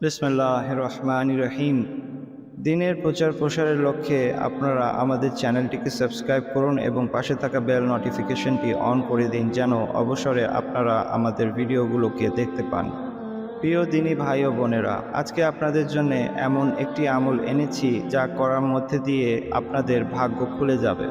বিসমিল্লাহ রহমান রহিম দিনের প্রচার প্রসারের লক্ষ্যে আপনারা আমাদের চ্যানেলটিকে সাবস্ক্রাইব করুন এবং পাশে থাকা বেল নোটিফিকেশনটি অন করে দিন যেন অবসরে আপনারা আমাদের ভিডিওগুলোকে দেখতে পান। প্রিয় দিনী ভাই ও বোনেরা, আজকে আপনাদের জন্য এমন একটি আমল এনেছি যা করার মধ্যে দিয়ে আপনাদের ভাগ্য খুলে যাবে।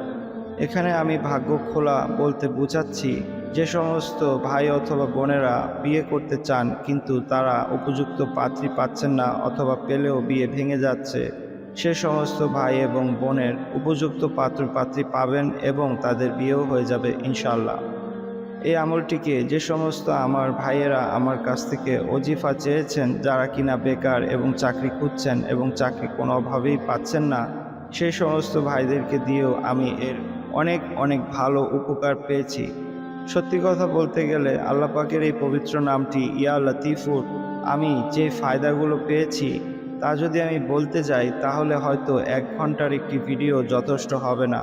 এখানে আমি ভাগ্য খোলা বলতে বোঝাচ্ছি যে সমস্ত ভাই অথবা বোনেরা বিয়ে করতে চান, কিন্তু তারা উপযুক্ত পাত্রী পাচ্ছেন না অথবা পেলেও বিয়ে ভেঙে যাচ্ছে, সে সমস্ত ভাই এবং বোনের উপযুক্ত পাত্র পাত্রী পাবেন এবং তাদের বিয়েও হয়ে যাবে ইনশাল্লাহ এই আমলটিকে যে সমস্ত আমার ভাইয়েরা আমার কাছ থেকে অজিফা চেয়েছেন, যারা কিনা বেকার এবং চাকরি খুঁজছেন এবং চাকরি কোনো অভাবেই পাচ্ছেন না সেই সমস্ত ভাইদেরকে দিয়েও আমি এর অনেক অনেক ভালো উপকার পেয়েছি। সত্যি কথা বলতে গেলে আল্লাহ পাকের এই পবিত্র নামটি, ইয়া লতিফুর, আমি যে ফায়দাগুলো পেয়েছি, তা যদি আমি বলতে যাই, তাহলে হয়তো এক ঘণ্টার একটি ভিডিও যথেষ্ট হবে না।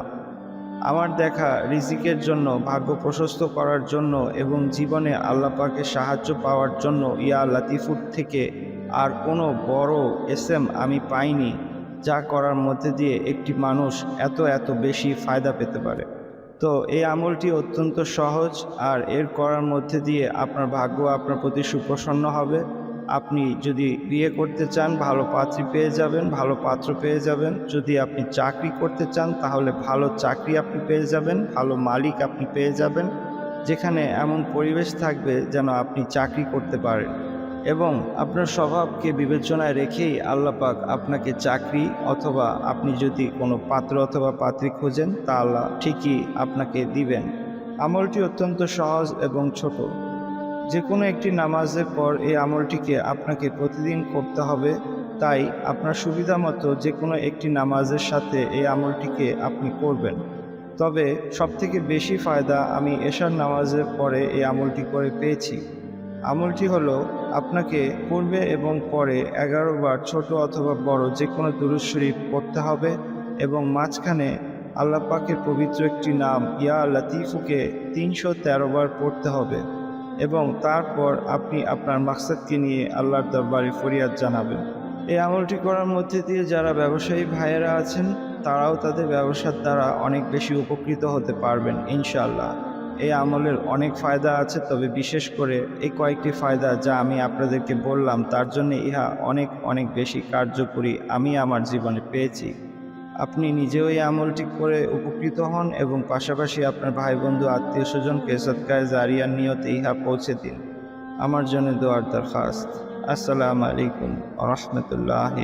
আমার দেখা রিজিকের জন্য, ভাগ্য প্রশস্ত করার জন্য এবং জীবনে আল্লাহ পাকের সাহায্য পাওয়ার জন্য ইয়া লাতিফুর থেকে আর কোনো বড় এসএম আমি পাইনি, যা করার মধ্যে দিয়ে একটি মানুষ এত এত বেশি ফায়দা পেতে পারে। তো এই আমলটি অত্যন্ত সহজ আর এর করার মধ্যে দিয়ে আপনার ভাগ্য আপনার প্রতি সুপ্রসন্ন হবে। আপনি যদি বিয়ে করতে চান, ভালো পাত্রী পেয়ে যাবেন, ভালো পাত্র পেয়ে যাবেন। যদি আপনি চাকরি করতে চান, তাহলে ভালো চাকরি আপনি পেয়ে যাবেন, ভালো মালিক আপনি পেয়ে যাবেন। যেখানে এমন পরিবেশ থাকবে যেন আপনি চাকরি করতে পারেন। এবং আপনার স্বভাবকে বিবেচনায় রেখেই আল্লাপাক আপনাকে চাকরি অথবা আপনি যদি কোনো পাত্র অথবা পাত্রী খোঁজেন, তা আল্লাহ ঠিকই আপনাকে দিবেন। আমলটি অত্যন্ত সহজ এবং ছোট। যে কোনো একটি নামাজের পর এই আমলটিকে আপনাকে প্রতিদিন করতে হবে, তাই আপনার সুবিধা মতো যে কোনো একটি নামাজের সাথে এই আমলটিকে আপনি করবেন। তবে সবথেকে বেশি ফায়দা আমি এশার নামাজের পরে এই আমলটি করে পেয়েছি। আমলটি হলো আপনাকে পূর্বে এবং পরে এগারো বার ছোট অথবা বড় যে কোনো দুরুদ শরীফ পড়তে হবে এবং মাঝখানে আল্লাহ পাকের পবিত্র একটি নাম, ইয়া লতিফুকে তিনশো তেরো বার পড়তে হবে এবং তারপর আপনি আপনার মাকসাদকে নিয়ে আল্লাহর দরবারে ফরিয়াদ জানাবেন। এই আমলটি করার মধ্যে দিয়ে যারা ব্যবসায়ী ভাইয়েরা আছেন, তারাও তাদের ব্যবসার দ্বারা অনেক বেশি উপকৃত হতে পারবেন ইনশাল্লাহ এই আমলের অনেক ফায়দা আছে, তবে বিশেষ করে এই কয়েকটি ফায়দা যা আমি আপনাদেরকে বললাম, তার জন্য ইহা অনেক অনেক বেশি কার্যকরী আমি আমার জীবনে পেয়েছি। আপনি নিজেও এই আমলটি করে উপকৃত হন এবং পাশাপাশি আপনার ভাই বন্ধু আত্মীয় স্বজনকে সৎকায় জারিয়ার নিয়তে ইহা পৌঁছে দিন। আমার জন্য দোয়ার দরখাস্ত। আসসালামু আলাইকুম রহমতুল্লাহ